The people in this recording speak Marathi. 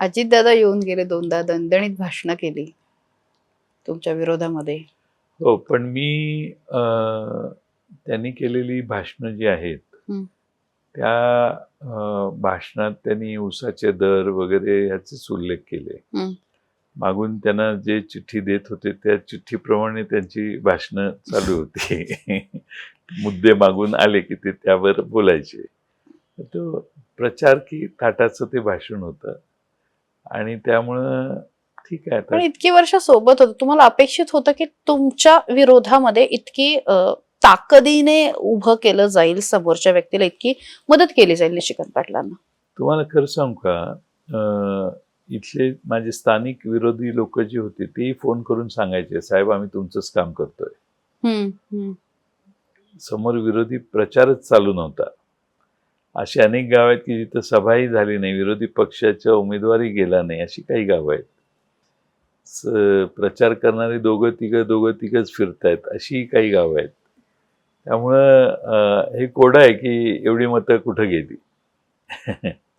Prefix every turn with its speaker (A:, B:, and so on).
A: अजितदादा येऊन गेले दोनदा दणदणीत भाषणं केली. तुमच्या विरोधामध्ये.
B: हो पण मी त्यांनी केलेली भाषणं जी आहेत. त्या भाषणात त्यांनी ऊसाचे दर वगैरे ह्याचेच उल्लेख केले. मागून त्यांना जे चिठ्ठी देत होते त्या चिठ्ठीप्रमाणे त्यांची भाषणं चालू होती. मुद्दे मागून आले की ते त्यावर बोलायचे. तो प्रचार की थाटाचं ते भाषण होतं. आणि त्यामुळं ठीक आहे
A: पण इतकी वर्ष सोबत होतं. तुम्हाला अपेक्षित होतं की तुमच्या विरोधामध्ये इतकी ताकदीने उभं केलं जाईल समोरच्या व्यक्तीला इतकी मदत केली जाईल निशिकांत पाटलांना?
B: तुम्हाला खरं सांगू का? इथले माझे स्थानिक विरोधी लोक जे होते तेही फोन करून सांगायचे साहेब आम्ही तुमचंच काम करतोय. समोर विरोधी प्रचारच चालू नव्हता. अशी अनेक गावं आहेत की जिथं सभाही झाली नाही विरोधी पक्षाच्या उमेदवारी गेला नाही अशी काही गावं आहेत. स- प्रचार करणारे दोघं तिघं दोघं तिघंच फिरतायत अशी काही गावं आहेत. त्यामुळं हे कोडं आहे की एवढी मतं कुठं गेली?